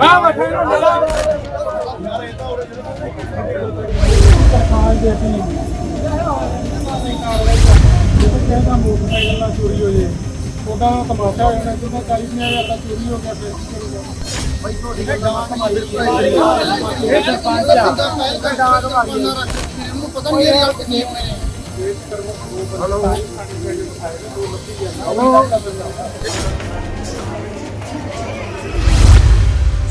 ਆ ਬੈਠੇ ਨੂੰ ਲੜਾ ਕਹਿੰਦਾ ਮੋਟਰਸਾਈਕਲ ਨਾਲ ਚੋਰੀ ਹੋ ਜੇ ਉਹਦਾ ਤਮਾਸ਼ਾ ਹੋ ਜਾਣਾ ਜਦੋਂ 40 ਹਜ਼ਾਰ ਦਾ ਚੋਰੀ ਹੋ ਗਿਆ ਫਿਰ ਕੀ ਕਰੂਗਾ ਬਈ ਤੁਹਾਡੀ ਜਮਾ ਕਮਾਈ ਇਹ ਸਰਪੰਚ ਆ ਡਾਂਗ ਮਾਰੀ ਪਤਾ ਨਹੀਂ ਇਹ ਗੱਲ ਕਿੰਨੀ ਹੋਣੀ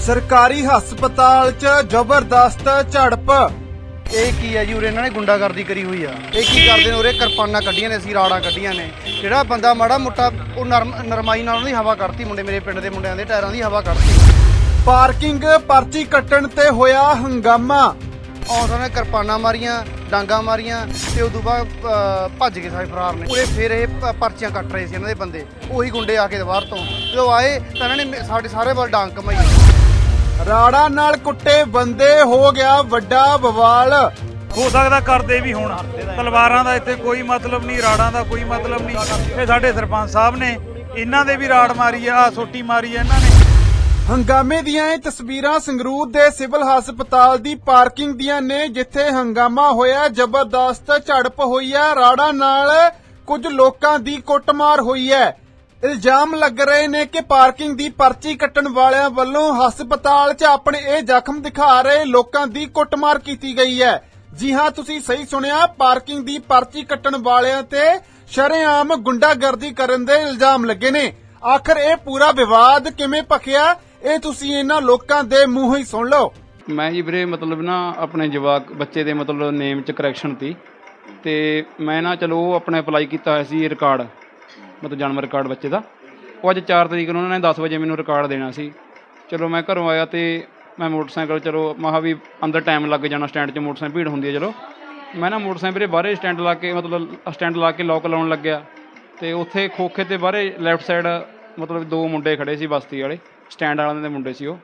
ਸਰਕਾਰੀ ਹਸਪਤਾਲ 'ਚ ਜ਼ਬਰਦਸਤ ਝੜਪ। ਇਹ ਕੀ ਹੈ ਜੀ ਉਰੇ ਇਹਨਾਂ ਨੇ ਗੁੰਡਾਗਰਦੀ ਕਰੀ ਹੋਈ ਆ। ਇਹ ਕੀ ਕਰਦੇ ਨੇ ਉਰੇ? ਕਿਰਪਾਨਾਂ ਕੱਢੀਆਂ ਨੇ ਅਸੀਂ ਰਾੜਾਂ ਕੱਢੀਆਂ ਨੇ। ਜਿਹੜਾ ਬੰਦਾ ਮਾੜਾ ਮੋਟਾ ਉਹ ਨਰਮ ਨਰਮਾਈ ਨਾਲ ਉਹਦੀ ਹਵਾ ਕੱਢਤੀ ਮੁੰਡੇ ਮੇਰੇ ਪਿੰਡ ਦੇ ਮੁੰਡਿਆਂ ਦੇ ਟਾਇਰਾਂ ਦੀ ਹਵਾ ਕੱਢਤੀ। ਪਾਰਕਿੰਗ ਪਰਚੀ ਕੱਟਣ ਤੇ ਹੋਇਆ ਹੰਗਾਮਾ। ਔਰ ਨੇ ਕਿਰਪਾਨਾਂ ਮਾਰੀਆਂ ਡਾਂਗਾ ਮਾਰੀਆਂ ਤੇ ਉਦੋਂ ਬਾਅਦ ਭੱਜ ਗਏ ਸਾਰੇ ਫਰਾਰ ਨੇ। ਉਰੇ ਫਿਰ ਇਹ ਪ- ਪਰਚੀਆਂ ਕੱਟ ਰਹੇ ਸੀ ਇਹਨਾਂ ਦੇ ਬੰਦੇ। ਉਹੀ ਗੁੰਡੇ ਆ ਕੇ ਬਾਹਰ ਤੋਂ। ਜਦੋਂ ਆਏ ਤਾਂ ਇਹਨਾਂ ਨੇ ਮੇ- ਸਾਡੇ ਸਾਰੇ ਵੱਲ ਡਾਂਗ ਕਮਾਈ ਰਾੜਾ ਨਾਲ ਕੁੱਟੇ ਬੰਦੇ ਹੋ ਗਿਆ ਵੱਡਾ ਬਵਾਲ। ਹੋ ਸਕਦਾ ਕਰਦੇ ਵੀ ਹੋਣ ਤਲਵਾਰਾਂ ਦਾ ਇੱਥੇ ਕੋਈ ਮਤਲਬ ਨਹੀਂ ਰਾੜਾਂ ਦਾ ਕੋਈ ਮਤਲਬ ਨਹੀਂ। ਇਹ ਸਾਡੇ ਸਰਪੰਚ ਸਾਹਿਬ ਨੇ ਇਹਨਾਂ ਦੇ ਵੀ ਰਾੜ ਮਾਰੀ ਆ ਆਹ ਸੋਟੀ ਮਾਰੀ ਆ ਇਹਨਾਂ ਨੇ। ਹੰਗਾਮੇ ਦੀਆਂ ਇਹ ਤਸਵੀਰਾਂ ਸੰਗਰੂਰ ਦੇ ਸਿਵਲ ਹਸਪਤਾਲ ਦੀ ਪਾਰਕਿੰਗ ਦੀਆਂ ਨੇ, ਜਿੱਥੇ ਹੰਗਾਮਾ ਹੋਇਆ, ਜ਼ਬਰਦਸਤ ਝੜਪ ਹੋਈ ਹੈ। ਰਾੜਾ ਨਾਲ ਕੁਝ ਲੋਕਾਂ ਦੀ ਕੁੱਟਮਾਰ ਹੋਈ ਹੈ। ਇਲਜ਼ਾਮ ਲੱਗ ਰਹੇ ਨੇ ਕਿ ਪਾਰਕਿੰਗ ਦੀ ਪਰਚੀ ਕੱਟਣ ਵਾਲਿਆਂ ਵੱਲੋਂ ਹਸਪਤਾਲ 'ਚ ਆਪਣੇ ਇਹ ਜ਼ਖਮ ਦਿਖਾ ਰਹੇ ਲੋਕਾਂ ਦੀ ਕੁੱਟਮਾਰ ਕੀਤੀ ਗਈ ਹੈ। ਜੀ ਹਾਂ, ਤੁਸੀਂ ਸਹੀ ਸੁਣਿਆ, ਪਾਰਕਿੰਗ ਦੀ ਪਰਚੀ ਕੱਟਣ ਵਾਲਿਆਂ ਤੇ ਸ਼ਰੇਆਮ ਗੁੰਡਾਗਰਦੀ ਕਰਨ ਦੇ ਇਲਜ਼ਾਮ ਲੱਗੇ ਨੇ। ਆਖਰ ਇਹ ਪੂਰਾ ਵਿਵਾਦ ਕਿਵੇਂ ਭਖਿਆ? ਇਹ ਤੁਸੀਂ ਇਹਨਾਂ ਲੋਕਾਂ ਦੇ ਮੂੰਹੋਂ ਹੀ ਸੁਣ ਲਓ। ਮੈਂ ਜੀ ਵੀਰੇ, ਮਤਲਬ ਨਾ ਆਪਣੇ ਜਵਾਕ ਬੱਚੇ ਦੇ ਮਤਲਬ ਨੇਮ ਚ ਕਰੈਕਸ਼ਨ ਤੀ। ਤੇ ਮੈਂ ਨਾ, ਚਲੋ ਉਹ ਆਪਣੇ ਅਪਲਾਈ ਕੀਤਾ ਹੋਇਆ ਸੀ ਰਿਕਾਰਡ ਮਤਲਬ ਜਨਮ ਰਿਕਾਰਡ ਬੱਚੇ ਦਾ। ਉਹ ਅੱਜ 4 ਤਰੀਕ ਨੂੰ ਉਹਨਾਂ ਨੇ 10 ਵਜੇ ਮੈਨੂੰ ਰਿਕਾਰਡ ਦੇਣਾ ਸੀ। ਚਲੋ ਮੈਂ ਘਰੋਂ ਆਇਆ ਤੇ ਮੈਂ ਮੋਟਰਸਾਈਕਲ, ਚਲੋ ਮਹਾ ਵੀ ਅੰਦਰ ਟਾਈਮ ਲੱਗ ਜਾਣਾ ਸਟੈਂਡ 'ਚ ਮੋਟਰਸਾਈਕਲ, ਭੀੜ ਹੁੰਦੀ ਹੈ, ਚਲੋ। ਮੈਂ ਨਾ ਮੋਟਰਸਾਈਕਲ ਵੀਰੇ, ਬਾਹਰੇ ਸਟੈਂਡ ਲਾ ਕੇ, ਮਤਲਬ ਸਟੈਂਡ ਲਾ ਕੇ ਲੋਕ ਲਾਉਣ ਲੱਗਿਆ। ਤੇ ਉੱਥੇ ਖੋਖੇ ਤੇ ਬਾਹਰੇ ਲੈਫਟ ਸਾਈਡ ਮਤਲਬ ਦੋ ਮੁੰਡੇ ਖੜੇ ਸੀ ਬਸਤੀ ਵਾਲੇ। ਸਟੈਂਡ ਵਾਲਿਆਂ ਦੇ ਮੁੰਡੇ ਸੀ ਉਹ।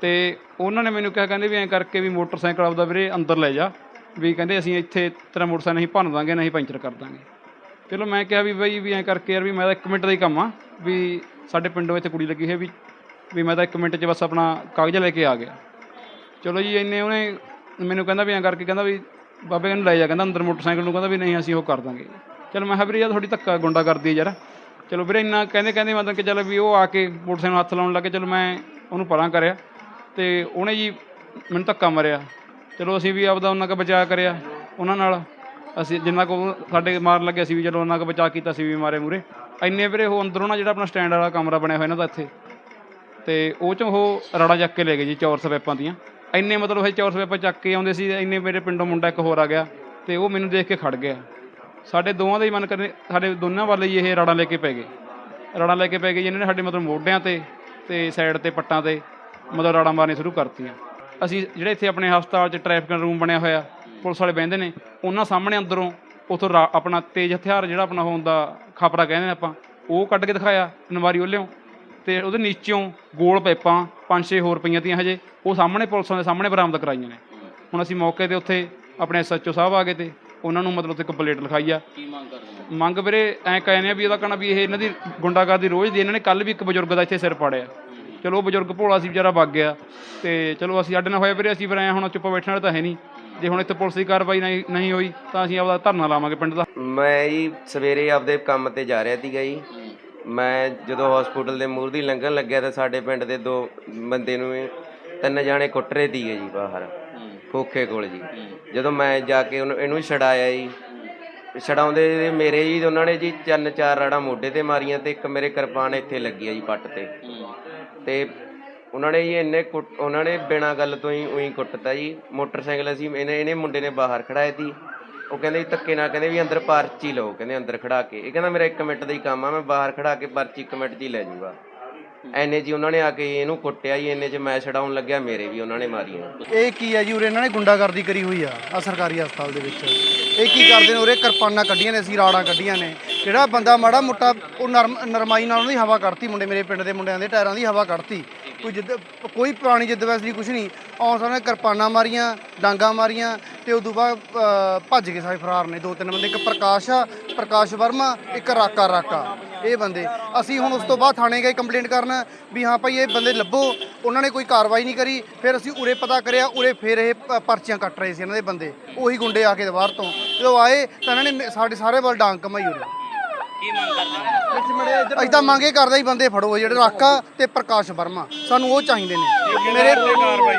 ਤੇ ਉਹਨਾਂ ਨੇ ਮੈਨੂੰ ਕਿਹਾ, ਕਹਿੰਦੇ ਵੀ ਐਂ ਕਰਕੇ ਵੀ ਮੋਟਰਸਾਈਕਲ ਆਪਦਾ ਵੀਰੇ ਅੰਦਰ ਲੈ ਜਾ, ਵੀ ਕਹਿੰਦੇ ਅਸੀਂ ਇੱਥੇ ਤੇਰਾ ਮੋਟਰਸਾਈਕਲ ਨਹੀਂ ਭੰਨ ਦਾਂਗੇ ਨਹੀਂ ਪੈਂਚਰ ਕਰ ਦਾਂਗੇ। ਚਲੋ ਮੈਂ ਕਿਹਾ ਵੀ ਬਈ, ਵੀ ਐਂ ਕਰਕੇ ਯਾਰ ਵੀ ਮੈਂ ਤਾਂ 1 ਮਿੰਟ ਦਾ ਹੀ ਕੰਮ ਆ, ਵੀ ਸਾਡੇ ਪਿੰਡ ਇੱਥੇ ਕੁੜੀ ਲੱਗੀ ਹੈ ਵੀ ਵੀ ਮੈਂ ਤਾਂ 1 ਮਿੰਟ 'ਚ ਬਸ ਆਪਣਾ ਕਾਗਜ਼ ਲੈ ਕੇ ਆ ਗਿਆ। ਚਲੋ ਜੀ, ਇੰਨੇ ਉਹਨੇ ਮੈਨੂੰ ਕਹਿੰਦਾ ਵੀ ਐਂ ਕਰਕੇ, ਕਹਿੰਦਾ ਵੀ ਬਾਬੇ ਨੂੰ ਲੈ ਜਾ, ਕਹਿੰਦਾ ਅੰਦਰ ਮੋਟਰਸਾਈਕਲ ਨੂੰ, ਕਹਿੰਦਾ ਵੀ ਨਹੀਂ ਅਸੀਂ ਉਹ ਕਰ ਦਾਂਗੇ। ਚਲ ਮੈਂ ਕਿਹਾ ਵੀਰੇ, ਯਾਰ ਤੁਹਾਡੀ ਧੱਕਾ ਗੁੰਡਾ ਕਰਦੀ ਹੈ ਯਾਰ। ਚਲੋ ਵੀਰੇ, ਇੰਨਾ ਕਹਿੰਦੇ ਕਹਿੰਦੇ ਮਤਲਬ ਕਿ ਚਲ ਵੀ ਉਹ ਆ ਕੇ ਮੋਟਰਸਾਈਕਲ ਨੂੰ ਹੱਥ ਲਾਉਣ ਲੱਗੇ, ਚਲੋ ਮੈਂ ਉਹਨੂੰ ਪਰਾਂ ਕਰਿਆ ਤੇ ਉਹਨੇ ਜੀ ਮੈਨੂੰ ਧੱਕਾ ਮਾਰਿਆ। ਚਲੋ ਅਸੀਂ ਵੀ ਆਪਦਾ ਉਹਨਾਂ ਦਾ ਬਚਾਅ ਕਰਿਆ, ਉਹਨਾਂ ਨਾਲ ਅਸੀਂ ਜਿੰਨਾ ਕੋ ਸਾਡੇ ਮਾਰਨ ਲੱਗੇ, ਅਸੀਂ ਵੀ ਚਲੋ ਉਹਨਾਂ ਦਾ ਬਚਾਅ ਕੀਤਾ ਸੀ ਵੀ ਮਾਰੇ ਮੂਰੇ ਇੰਨੇ ਵੀਰੇ ਉਹ ਅੰਦਰੋਂ ਨਾ ਜਿਹੜਾ ਆਪਣਾ ਸਟੈਂਡ ਵਾਲਾ ਕਮਰਾ ਬਣਿਆ ਹੋਇਆ ਇਹਨਾਂ ਦਾ ਇੱਥੇ, ਤੇ ਉਹ ਚੋਂ ਉਹ ਰੜਾ ਚੱਕ ਕੇ ਲੈ ਗਏ ਜੀ, ਚੌਰ ਸਪੈਪਾਂ ਦੀਆਂ। ਇੰਨੇ ਮਤਲਬ ਇਹ ਚੌਰ ਸਵੈਪਾਂ ਚੱਕ ਕੇ ਆਉਂਦੇ ਸੀ, ਇੰਨੇ ਮੇਰੇ ਪਿੰਡੋਂ ਮੁੰਡਾ ਇੱਕ ਹੋਰ ਆ ਗਿਆ ਤੇ ਉਹ ਮੈਨੂੰ ਦੇਖ ਕੇ ਖੜ ਗਿਆ। ਸਾਡੇ ਦੋਵਾਂ ਦਾ ਹੀ ਮਨ ਕਰੇ ਸਾਡੇ ਦੋਨਾਂ ਵੱਲ ਹੀ ਇਹ ਰੜਾਂ ਲੈ ਕੇ ਪੈ ਗਏ। ਰੜਾਂ ਲੈ ਕੇ ਪੈ ਗਏ ਜੀ ਇਹਨਾਂ ਨੇ ਸਾਡੇ ਮਤਲਬ ਮੋਢਿਆਂ ਤੇ ਤੇ ਸਾਈਡ ਤੇ ਪੱਟਾਂ ਤੇ ਮਤਲਬ ਰਾੜਾਂ ਮਾਰਨੀਆਂ ਸ਼ੁਰੂ ਕਰਤੀਆਂ। ਅਸੀਂ ਜਿਹੜੇ ਇੱਥੇ ਆਪਣੇ ਹਸਪਤਾਲ 'ਚ ਟ੍ਰੈਫਿਕ ਰੂਮ ਬਣਿਆ ਹੋਇਆ, ਪੁਲਿਸ ਵਾਲੇ ਬਹਿੰਦੇ ਨੇ, ਉਹਨਾਂ ਸਾਹਮਣੇ ਅੰਦਰੋਂ ਉਥੋਂ ਆਪਣਾ ਤੇਜ਼ ਹਥਿਆਰ ਜਿਹੜਾ ਆਪਣਾ ਹੁੰਦਾ ਖਾਪਰਾ ਕਹਿੰਦੇ ਨੇ ਆਪਾਂ, ਉਹ ਕੱਢ ਕੇ ਦਿਖਾਇਆ ਨਵਾਰੀ ਉਹਲਿਓ ਤੇ ਉਹਦੇ ਨੀਚੋਂ ਗੋਲ ਪਾਈਪਾਂ ਪੰਜ ਛੇ ਹੋਰ ਪਈਆਂ ਤੀਆਂ ਹਜੇ, ਉਹ ਸਾਹਮਣੇ ਪੁਲਿਸਾਂ ਦੇ ਸਾਹਮਣੇ ਬਰਾਮਦ ਕਰਾਈਆਂ ਨੇ। ਹੁਣ ਅਸੀਂ ਮੌਕੇ ਤੇ ਉੱਥੇ ਆਪਣੇ ਐਸਐਚਓ ਸਾਹਿਬ ਆ ਗਏ ਤੇ ਉਹਨਾਂ ਨੂੰ ਮਤਲਬ ਉੱਥੇ ਕੰਪਲੇਂਟ ਲਿਖਾਈ ਆ। ਕੀ ਮੰਗ ਕਰਦੇ ਮੰਗ ਵੀਰੇ ਐਂ ਕਹਿੰਦੇ ਆ ਵੀ ਇਹਦਾ ਕਹਿਣਾ ਵੀ ਇਹ ਇਹਨਾਂ ਦੀ ਗੁੰਡਾਗਰਦੀ ਰੋਜ਼ ਦੀ ਇਹਨਾਂ ਨੇ ਕੱਲ ਵੀ ਇੱਕ ਬਜ਼ੁਰਗ ਦਾ ਇੱਥੇ ਸਿਰ ਪਾੜਿਆ। ਚਲੋ ਉਹ ਬਜ਼ੁਰਗ ਭੋਲਾ ਸੀ ਵਿਚਾਰਾ ਵਗ ਗਿਆ। ਤੇ ਚਲੋ ਅਸੀਂ ਸਾਡੇ ਨਾਲ ਹੋਇਆ ਵੀਰੇ ਅਸੀਂ ਫਿਰ ਐਂ ਹੁਣ ਚੁੱਪ ਬੈਠਣ ਵਾਲੇ ਤਾਂ ਹੈ ਨਹੀਂ। ਜੇ ਹੁਣ ਇੱਥੇ ਪੁਲਿਸ ਦੀ ਕਾਰਵਾਈ ਨਹੀਂ ਨਹੀਂ ਹੋਈ ਤਾਂ ਅਸੀਂ ਆਪਦਾ ਧਰਨਾ ਲਾਵਾਂਗੇ ਪਿੰਡ ਦਾ। ਮੈਂ ਜੀ ਸਵੇਰੇ ਆਪਦੇ ਕੰਮ ਤੇ ਜਾ ਰਿਹਾ ਸੀਗਾ ਜੀ। ਮੈਂ ਜਦੋਂ ਹਸਪੀਟਲ ਦੇ ਮੂਹਰ ਦੀ ਲੰਘਣ ਲੱਗਿਆ ਤਾਂ ਸਾਡੇ ਪਿੰਡ ਦੇ ਦੋ ਬੰਦੇ ਨੂੰ ਇਹ ਤਿੰਨ ਜਾਣੇ ਕੁੱਟ ਰਹੇ ਸੀਗੇ ਜੀ ਬਾਹਰ। ਖੋਖੇ ਕੋਲ ਜੀ। ਜਦੋਂ ਮੈਂ ਜਾ ਕੇ ਉਹਨੂੰ ਇਹਨੂੰ ਛਡਾਇਆ ਜੀ। ਛਡਾਉਂਦੇ ਮੇਰੇ ਜੀ ਉਹਨਾਂ ਨੇ ਜੀ ਤਿੰਨ ਚਾਰ ਰਾੜਾਂ ਮੋਢੇ ਤੇ ਮਾਰੀਆਂ ਤੇ ਇੱਕ ਮੇਰੇ ਕਿਰਪਾਨ ਇੱਥੇ ਲੱਗੀ ਆ ਜੀ ਪੱਟ ਤੇ। ਤੇ ਉਹਨਾਂ ਨੇ ਜੀ ਇੰਨੇ ਕੁੱਟ ਉਹਨਾਂ ਨੇ ਬਿਨਾਂ ਗੱਲ ਤੋਂ ਹੀ ਉਹੀ ਕੁੱਟਤਾ ਜੀ। ਮੋਟਰਸਾਈਕਲ ਅਸੀਂ ਇਹਨੇ ਇਹਨੇ ਮੁੰਡੇ ਨੇ ਬਾਹਰ ਖੜਾਇਆ ਤੀ। ਉਹ ਕਹਿੰਦੇ ਜੀ ਧੱਕੇ ਨਾਲ ਕਹਿੰਦੇ ਵੀ ਅੰਦਰ ਪਰਚੀ ਲਓ। ਕਹਿੰਦੇ ਅੰਦਰ ਖੜਾ ਕੇ। ਇਹ ਕਹਿੰਦਾ ਮੇਰਾ 1 ਮਿੰਟ ਦਾ ਹੀ ਕੰਮ ਆ, ਮੈਂ ਬਾਹਰ ਖੜਾ ਕੇ ਪਰਚੀ 1 ਮਿੰਟ 'ਚ ਹੀ ਲੈ ਜੂਗਾ। ਐਨੇ ਜੀ ਉਹਨਾਂ ਨੇ ਆ ਕੇ ਇਹਨੂੰ ਕੁੱਟਿਆ ਜੀ, ਇੰਨੇ 'ਚ ਮੈਂ ਛਡਾਉਣ ਲੱਗਿਆ, ਮੇਰੇ ਵੀ ਉਹਨਾਂ ਨੇ ਮਾਰੀਆਂ। ਇਹ ਕੀ ਹੈ ਜੀ, ਉਰੇ ਇਹਨਾਂ ਨੇ ਗੁੰਡਾਗਰਦੀ ਕਰੀ ਹੋਈ ਆ ਆ ਸਰਕਾਰੀ ਹਸਪਤਾਲ ਦੇ ਵਿੱਚ। ਇਹ ਕੀ ਕਰਦੇ ਨੇ, ਉਰੇ ਕਿਰਪਾਨਾਂ ਕੱਢੀਆਂ ਨੇ, ਅਸੀਂ ਰਾੜਾਂ ਕੱਢੀਆਂ ਨੇ। ਜਿਹੜਾ ਬੰਦਾ ਮਾੜਾ ਮੋਟਾ, ਉਹ ਨਰਮ, ਨਰਮਾਈ ਨਾਲ ਉਹਦੀ ਹਵਾ ਕੱਢਤੀ, ਮੁੰਡੇ, ਮੇਰੇ ਪਿੰਡ ਦੇ ਮੁੰਡਿਆਂ ਦੇ, ਟਾਇਰਾਂ ਦੀ ਹਵਾ ਕੱਢਤੀ। ਕੋਈ ਜਿੱਦ, ਕੋਈ ਪੁਰਾਣੀ ਜਿੱਦ ਵੈਸਲੀ ਕੁਛ ਨਹੀਂ। ਆਉਣ ਸਾਹਮਣੇ ਕਿਰਪਾਨਾਂ ਮਾਰੀਆਂ, ਡਾਂਗਾ ਮਾਰੀਆਂ, ਤੇ ਉਦੋਂ ਬਾਅਦ ਭੱਜ ਗਏ ਸਾਰੇ ਫਰਾਰ ਨੇ। ਦੋ ਤਿੰਨ ਬੰਦੇ, ਇੱਕ ਪ੍ਰਕਾਸ਼ ਆ, ਪ੍ਰਕਾਸ਼ ਵਰਮਾ, ਇੱਕ ਰਾਕਾ ਰਾਕਾ। ਇਹ ਬੰਦੇ। ਅਸੀਂ ਹੁਣ ਉਸ ਤੋਂ ਬਾਅਦ ਥਾਣੇ ਗਏ ਕੰਪਲੇਂਟ ਕਰਨ ਵੀ ਹਾਂ ਭਾਈ ਇਹ ਬੰਦੇ ਲੱਭੋ ਉਹਨਾਂ ਨੇ ਕੋਈ ਕਾਰਵਾਈ ਨਹੀਂ ਕਰੀ ਫਿਰ ਅਸੀਂ ਉਰੇ ਪਤਾ ਕਰਿਆ ਉਰੇ ਫਿਰ ਇਹ ਪ- ਪਰਚੀਆਂ ਕੱਟ ਰਹੇ ਸੀ ਇਹਨਾਂ ਦੇ ਬੰਦੇ। ਉਹੀ ਗੁੰਡੇ ਆ ਕੇ ਬਾਹਰ ਤੋਂ। ਜਦੋਂ ਆਏ ਤਾਂ ਇਹਨਾਂ ਨੇ ਮੇ- ਸਾਡੇ ਸਾਰੇ ਵੱਲ ਡਾਂਗ ਕਮਾਈ ਉਰੇ। ਕੀ ਮੰਗ ਕਰਦੇ ਨੇ? ਅਸੀਂ ਤਾਂ ਮੰਗੇ ਕਰਦਾ ਹੀ ਬੰਦੇ ਫੜੋ ਜਿਹੜੇ ਰਾਕਾ ਤੇ ਪ੍ਰਕਾਸ਼ ਵਰਮਾ ਸਾਨੂੰ ਉਹ ਚਾਹੀਦੇ ਨੇ। ਮੇਰੇ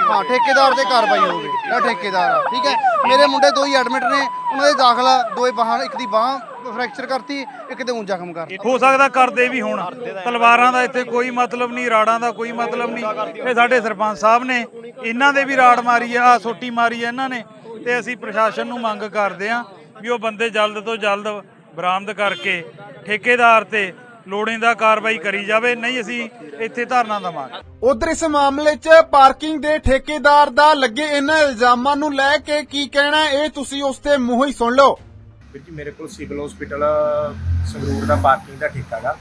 ਹਾਂ ਠੇਕੇਦਾਰ ਤੇ ਕਾਰਵਾਈ ਹੋਵੇ ਜਿਹੜਾ ਠੇਕੇਦਾਰ ਆ ਠੀਕ ਹੈ? ਮੇਰੇ ਮੁੰਡੇ ਦੋ ਹੀ ਐਡਮਿਟ ਨੇ ਉਹਨਾਂ ਦੇ ਦਾਖਲਾ ਦੋਏ ਬਾਹਾਂ ਇੱਕ ਦੀ ਬਾਹ ਫ੍ਰੈਕਚਰ ਕਰਤੀ ਇੱਕ ਤੇ ਊਂ ਜ਼ਖਮ ਕਰਤੀ। ਹੋ ਸਕਦਾ ਕਰਦੇ ਵੀ ਹੁਣ। ਤਲਵਾਰਾਂ ਦਾ ਇੱਥੇ ਕੋਈ ਮਤਲਬ ਨਹੀਂ ਰਾੜਾਂ ਦਾ ਕੋਈ ਮਤਲਬ ਨਹੀਂ। ਇਹ ਸਾਡੇ ਸਰਪੰਚ ਸਾਹਿਬ ਨੇ ਇਹਨਾਂ ਦੇ ਵੀ ਰਾੜ ਮਾਰੀ ਆ ਆਹ ਸੋਟੀ ਮਾਰੀ ਆ ਇਹਨਾਂ ਨੇ। ਤੇ ਅਸੀਂ ਪ੍ਰਸ਼ਾਸਨ ਨੂੰ ਮੰਗ ਕਰਦੇ ਆ ਵੀ ਉਹ ਬੰਦੇ ਜਲਦ ਤੋਂ ਜਲਦ ਬਰਾਮਦ ਕਰਕੇ ਠੇਕੇਦਾਰ ਤੇ ਲੋੜੀਂਦਾ ਕਾਰਵਾਈ ਕਰੀ ਜਾਵੇ ਨਹੀਂ ਅਸੀਂ ਇੱਥੇ ਧਰਨਾ ਦੇਵਾਂਗੇ। ਉਧਰ ਇਸ ਮਾਮਲੇ 'ਚ ਪਾਰਕਿੰਗ ਦੇ ਠੇਕੇਦਾਰ ਦਾ ਲੱਗੇ ਇਹਨਾਂ ਇਲਜ਼ਾਮਾਂ ਨੂੰ ਲੈ ਕੇ ਕੀ ਕਹਿਣਾ ਹੈ, ਇਹ ਤੁਸੀਂ ਉਸ ਦੇ ਮੂੰਹੋਂ ਹੀ ਸੁਣ ਲਓ। ਵੀਰ ਜੀ ਮੇਰੇ ਕੋਲ ਸਿਵਲ ਹਸਪੀਟਲ ਸੰਗਰੂਰ ਦਾ ਪਾਰਕਿੰਗ ਦਾ ਠੇਕਾ ਗਾ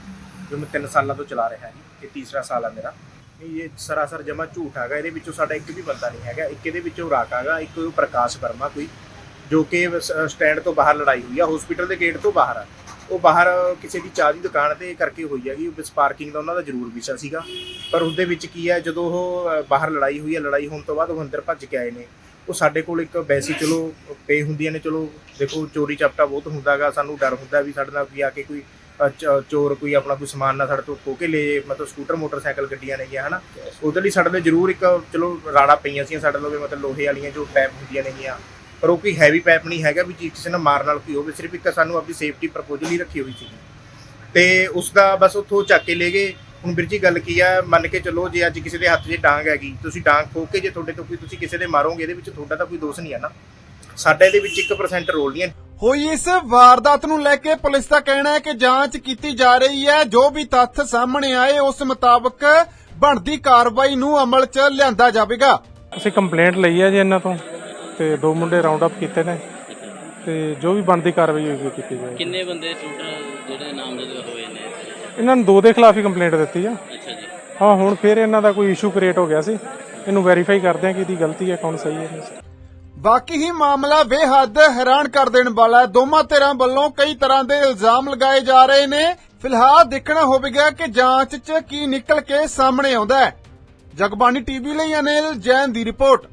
ਜੋ ਮੈਂ 3 ਸਾਲਾਂ ਤੋਂ ਚਲਾ ਰਿਹਾ ਜੀ ਇਹ ਤੀਸਰਾ ਸਾਲ ਆ ਮੇਰਾ। ਨਹੀਂ ਇਹ ਸਰਾਸਰ ਜਮਾ ਝੂਠ ਹੈਗਾ ਇਹਦੇ ਵਿੱਚੋਂ ਸਾਡਾ ਇੱਕ ਵੀ ਬੰਦਾ ਨਹੀਂ ਹੈਗਾ ਇੱਕ ਇਹਦੇ ਵਿੱਚੋਂ ਰਾਕ ਹੈਗਾ ਇੱਕ ਉਹ ਪ੍ਰਕਾਸ਼ ਵਰਮਾ ਕੋਈ ਜੋ ਕਿ ਸਟੈਂਡ ਤੋਂ ਬਾਹਰ ਲੜਾਈ ਹੋਈ ਆ ਹਸਪੀਟਲ ਦੇ ਗੇਟ ਤੋਂ ਬਾਹਰ ਆ। ਉਹ ਬਾਹਰ ਕਿਸੇ ਦੀ ਚਾਹ ਦੀ ਦੁਕਾਨ ਤੇ ਕਰਕੇ ਹੋਈ ਹੈਗੀ ਉਸ ਪਾਰਕਿੰਗ ਦਾ ਉਹਨਾਂ ਦਾ ਜ਼ਰੂਰ ਵਿਸ਼ਾ ਸੀਗਾ। ਪਰ ਉਸ ਦੇ ਵਿੱਚ ਕੀ ਹੈ ਜਦੋਂ ਉਹ ਬਾਹਰ ਲੜਾਈ ਹੋਈ ਹੈ ਲੜਾਈ ਹੋਣ ਤੋਂ ਬਾਅਦ ਉਹ ਅੰਦਰ ਭੱਜ ਕੇ ਆਏ ਨੇ। ਉਹ ਸਾਡੇ ਕੋਲ ਇੱਕ ਵੈਸੀ ਚਲੋ ਪੇ ਹੁੰਦੀਆਂ ਨੇ ਚਲੋ ਦੇਖੋ ਚੋਰੀ ਚਪਟਾ ਬਹੁਤ ਹੁੰਦਾਗਾ ਸਾਨੂੰ ਡਰ ਹੁੰਦਾ ਵੀ ਸਾਡੇ ਨਾਲ ਵੀ ਆ ਕੇ ਕੋਈ ਚੋਰ ਕੋਈ ਆਪਣਾ ਕੋਈ ਸਮਾਨ ਨਾ ਸਾਡੇ ਤੋਂ ਖੋ ਕੇ ਲੈ ਮਤਲਬ ਸਕੂਟਰ ਮੋਟਰਸਾਈਕਲ ਗੱਡੀਆਂ ਨੇਗੀਆਂ ਹਨਾ। ਉਹਦੇ ਲਈ ਸਾਡੇ ਲਈ ਜ਼ਰੂਰ ਇੱਕ ਚਲੋ ਰਾੜਾ ਪਈਆਂ ਸੀ ਸਾਡੇ ਲੋਵੇ ਮਤਲਬ ਲੋਹੇ ਵਾਲੀਆਂ ਜੋ ਪੈਪ ਹੁੰਦੀਆਂ ਨੇਗੀਆਂ ਪਰ ਉਹ ਕੋਈ ਹੈਵੀ ਪੈਪ ਨਹੀਂ ਹੈਗਾ ਵੀ ਜੇ ਕਿਸੇ ਨਾਲ ਮਾਰ ਨਾਲ ਕੋਈ ਹੋਵੇ ਸਿਰਫ ਇੱਕ ਸਾਨੂੰ ਆਪਣੀ ਸੇਫਟੀ ਪ੍ਰਪੋਜ਼ਲ ਹੀ ਰੱਖੀ ਹੋਈ ਸੀ ਤੇ ਉਸ ਦਾ ਬਸ ਉੱਥੋਂ ਚੱਕ ਕੇ ਲੈ ਗਏ। ਹੁਣ ਵੀਰ ਜੀ ਗੱਲ ਕੀ ਆ ਮੰਨ ਕੇ ਚੱਲੋ ਜੇ ਅੱਜ ਕਿਸੇ ਦੇ ਹੱਥ 'ਚ ਡਾਂਗ ਹੈਗੀ ਤੁਸੀਂ ਡਾਂਗ ਖੋ ਕੇ ਜੇ ਤੁਹਾਡੇ ਤੋਂ ਕੋਈ ਤੁਸੀਂ ਕਿਸੇ ਦੇ ਮਾਰੋਗੇ ਇਹਦੇ ਵਿੱਚ ਤੁਹਾਡਾ ਤਾਂ ਕੋਈ ਦੋਸ਼ ਨਹੀਂ ਆ ਨਾ। ਸਾਡਾ ਇਹਦੇ ਵਿੱਚ 1% ਰੋਲ ਨਹੀਂ ਹੈ ਹੋਈ ਇਸ ਵਾਰਦਾਤ ਨੂੰ ਲੈ ਕੇ ਪੁਲਿਸ ਦਾ ਕਹਿਣਾ ਹੈ ਕਿ ਜਾਂਚ ਕੀਤੀ ਜਾ ਰਹੀ ਹੈ। ਜੋ ਵੀ ਤੱਥ ਸਾਹਮਣੇ ਆਏ ਉਸ ਮੁਤਾਬਕ ਬਣਦੀ ਕਾਰਵਾਈ ਨੂੰ ਅਮਲ 'ਚ ਲਿਆਂਦਾ ਜਾਵੇਗਾ। ਅਸੀਂ ਕੰਪਲੇਂਟ ਲਈ ਹੈ ਜੀ ਇਹਨਾਂ ਤੋਂ। ਤੇ ਦੋ ਮੁੰਡੇ ਰਾਉਂਡ ਅਪ ਕੀਤੇ ਨੇ। ਤੇ ਜੋ ਵੀ ਬਣਦੀ ਕਾਰਵਾਈ ਉਹ ਕੀਤੀ ਜਾਏਗੀ। ਕਿੰਨੇ ਬੰਦੇ ਟੋਟਲ ਜਿਹੜੇ ਨਾਮਜ਼ਦ ਹੋਏ ਨੇ? ਇਹਨਾਂ ਨੂੰ ਦੋ ਦੇ ਖਿਲਾਫ ਹੀ ਕੰਪਲੇਂਟ ਦਿੱਤੀ ਆ। ਅੱਛਾ ਜੀ। ਹਾਂ ਹੁਣ ਫਿਰ ਇਹਨਾਂ ਦਾ ਕੋਈ ਇਸ਼ੂ ਕ੍ਰੀਏਟ ਹੋ ਗਿਆ ਸੀ। ਇਹਨੂੰ ਵੈਰੀਫਾਈ ਕਰਦੇ ਆ ਕਿ ਇਹਦੀ ਗਲਤੀ ਹੈ ਕੌਣ ਸਹੀ ਹੈ ਬਾਕੀ ਹੀ ਮਾਮਲਾ ਬੇਹੱਦ ਹੈਰਾਨ ਕਰ ਦੇਣ ਵਾਲਾ ਹੈ। ਦੋਵਾਂ ਧਿਰਾਂ ਵੱਲੋਂ ਕਈ ਤਰ੍ਹਾਂ ਦੇ ਇਲਜ਼ਾਮ ਲਗਾਏ ਜਾ ਰਹੇ ਨੇ। ਫਿਲਹਾਲ ਦੇਖਣਾ ਹੋਵੇਗਾ ਕਿ ਜਾਂਚ 'ਚ ਕੀ ਨਿਕਲ ਕੇ ਸਾਹਮਣੇ ਆਉਂਦਾ ਹੈ। ਜਗਬਾਣੀ ਟੀਵੀ ਲਈ ਅਨਿਲ ਜੈਨ ਦੀ ਰਿਪੋਰਟ।